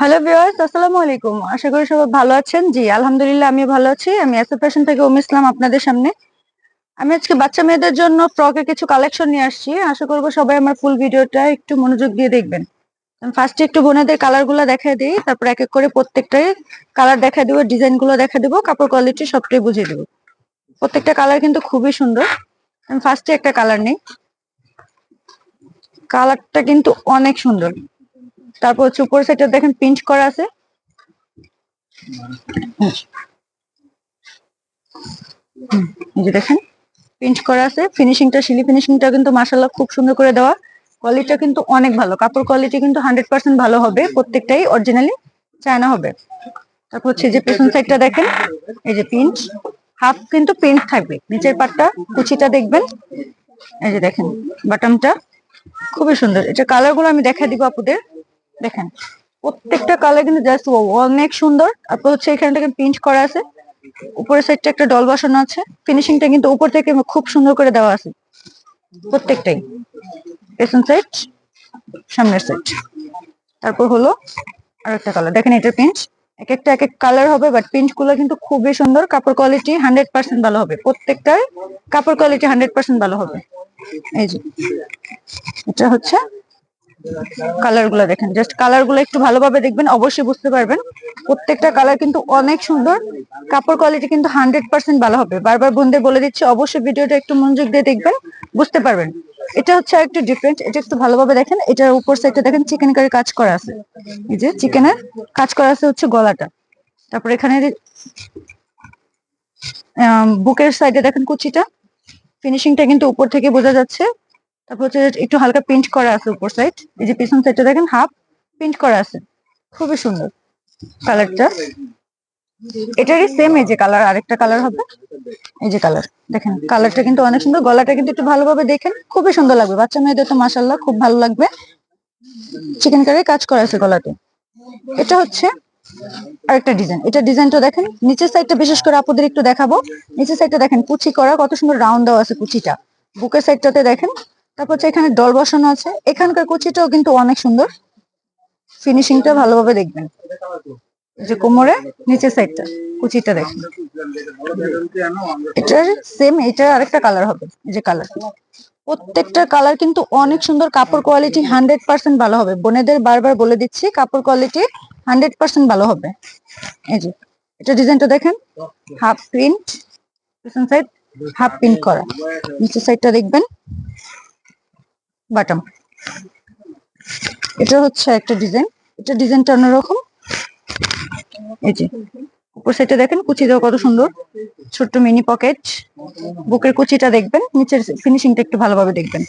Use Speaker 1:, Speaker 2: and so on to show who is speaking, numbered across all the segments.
Speaker 1: Hello viewers আসসালামু আলাইকুম। আশা করি সবাই ভালো আছেন। জি, আলহামদুলিল্লাহ আমি ভালো আছি। আমি ফ্যাশন থেকে উম ইসলাম আপনাদের সামনে। আমি আজকে বাচ্চা মেয়েদের জন্য ফ্রকের কিছু কালেকশন নিয়ে আসছি। আশা করব সবাই আমার ফুল ভিডিওটা একটু মনোযোগ দিয়ে দেখবেন। ফার্স্টে একটু বোনেদের কালারগুলো দেখা দিই। তারপর এক এক করে প্রত্যেকটাই কালার দেখা দিব ডিজাইনগুলো দেখা দিব, কাপড় কোয়ালিটি সবটাই বুঝিয়ে দিব। প্রত্যেকটা কালার কিন্তু খুবই সুন্দর। আমি ফার্স্টে একটা কালার নেই। কালারটা কিন্তু অনেক সুন্দর। তারপর হচ্ছে উপর সাইডে দেখেন পিঞ্চ করা আছে। এই দেখেন প্রিন্ট করা আছে। ফিনিশিংটা শিলি ফিনিশিংটা কিন্তু মাসাল্লাহ খুব সুন্দর করে দেওয়া। কোয়ালিটিটা কিন্তু অনেক ভালো। কাপড় কোয়ালিটি কিন্তু হান্ড্রেড পার্সেন্ট ভালো হবে। প্রত্যেকটাই অরিজিনালি চায়না হবে। তারপর হচ্ছে যে পেছন সাইডটা দেখেন, এই যে পিঞ্চ হাফ কিন্তু পিঞ্চ থাকবে। নিচের পাটটা কুচিটা দেখবেন। এই যে দেখেন বাটামটা খুবই সুন্দর। এটা কালারগুলো আমি দেখা দিব আপুদের। দেখেন, প্রত্যেকটা কালার কিন্তু জাস্ট অনেক সুন্দর। তারপর হচ্ছে এখানে থেকে পিঞ্চ করা আছে। উপরের সাইডটা একটা ডল বসানো আছে। ফিনিশিংটা কিন্তু উপর থেকে খুব সুন্দর করে দেওয়া আছে। প্রত্যেকটাই। পেছন সাইড সামনের সাইড তারপর হলো আর একটা কালার দেখেন এটা পিঞ্চ এক একটা এক এক কালার হবে বাট পিঞ্চগুলো কিন্তু খুবই সুন্দর। কাপড় কোয়ালিটি হান্ড্রেড পার্সেন্ট ভালো হবে। প্রত্যেকটাই কাপড় কোয়ালিটি হান্ড্রেড পার্সেন্ট ভালো হবে। এই যে, এটা হচ্ছে কালারগুলো দেখেন জাস্ট কালারগুলো একটু ভালোভাবে দেখবেন, অবশ্যই বুঝতে পারবেন। প্রত্যেকটা কালার কিন্তু অনেক সুন্দর। কাপড় কোয়ালিটি কিন্তু হান্ড্রেড পার্সেন্ট ভালো হবে। বারবার বন্ধুদের বলে দিচ্ছি, অবশ্যই ভিডিওটা একটু মনোযোগ দিয়ে দেখবেন, বুঝতে পারবেন। এটা হচ্ছে একটু ডিফারেন্ট এটা একটু ভালোভাবে দেখেন, এটার উপর সাইডে দেখেন চিকেন কারি কাজ করা আছে। এই যে চিকেনের কাজ করা আছে হচ্ছে গলাটা। তারপর এখানে বুকের সাইডে দেখেন কুচিটা। ফিনিশিংটা কিন্তু উপর থেকে বোঝা যাচ্ছে। তারপর হচ্ছে একটু হালকা প্রিন্ট করা আছে উপর সাইড এই যে পিছন সাইডটা দেখেন হাফ প্রিন্ট করা আছে। খুবই সুন্দর কালারটা এটারই সেম এই যে কালার আরেকটা কালার হবে। এই যে কালার দেখেন কালারটা কিন্তু অনেক সুন্দর। গলাটা কিন্তু একটু ভালোভাবে দেখেন, খুবই সুন্দর লাগবে। বাচ্চা মেয়েদের তো মাসাল্লাহ খুব ভালো লাগবে। চিকেন কারি কাজ করা আছে গলাতে। এটা হচ্ছে আরেকটা ডিজাইন এটা ডিজাইনটা দেখেন, নিচের সাইডটা বিশেষ করে আপুদের একটু দেখাবো। নিচের সাইডটা দেখেন, কুচি করা, কত সুন্দর রাউন্ড দেওয়া আছে কুচিটা। বুকের সাইডটাতে দেখেন তারপর হচ্ছে এখানে ডল বসানো আছে। এখানকার কুচিটাও কিন্তু অনেক সুন্দর। ফিনিশিংটা ভালোভাবে দেখবেন। যে কোমরে, নিচের সাইডটা কুচিটা দেখেন। এটার সেম এটার আরেকটা কালার হবে যে কালার প্রত্যেকটা কালার কিন্তু অনেক সুন্দর। কাপড় কোয়ালিটি হান্ড্রেড পার্সেন্ট ভালো হবে। বোনেদের বারবার বলে দিচ্ছি, কাপড় কোয়ালিটি হান্ড্রেড পার্সেন্ট ভালো হবে। এই যে, এটা ডিজাইনটা দেখেন। Half print side half print করা। নিচের সাইডটা দেখবেন। বাটাম এটা হচ্ছে একটা ডিজাইন এটা ডিজাইনটা অন্যরকম। এই যে, উপর সাইডে দেখেন, কুচি দেওয়া কত সুন্দর। ছোট্ট মিনি পকেট বুকের কুচিটা দেখবেন, নিচের ফিনিশিংটা একটু ভালোভাবে দেখবেন।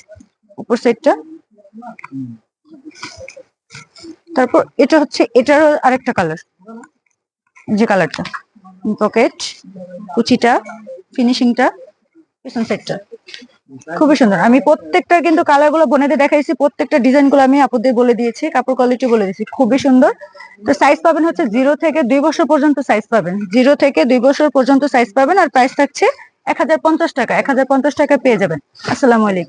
Speaker 1: উপর সাইডটা তারপর এটা হচ্ছে, এটারও আরেকটা কালার যে কালারটা পকেট কুচিটা ফিনিশিংটা পিছন সাইডটা খুবই সুন্দর। আমি প্রত্যেকটা কিন্তু কালারগুলো বোনেদের দেখাইছি, প্রত্যেকটা ডিজাইনগুলো আমি আপুদের বলে দিয়েছি, কাপড় কোয়ালিটি বলে দিয়েছি। খুবই সুন্দর। তো সাইজ পাবেন হচ্ছে জিরো থেকে দুই বছর পর্যন্ত সাইজ পাবেন। জিরো থেকে দুই বছর পর্যন্ত সাইজ পাবেন আর প্রাইস থাকছে এক হাজার পঞ্চাশ টাকা। এক হাজার পঞ্চাশ টাকা পেয়ে যাবেন। আসসালামু আলাইকুম।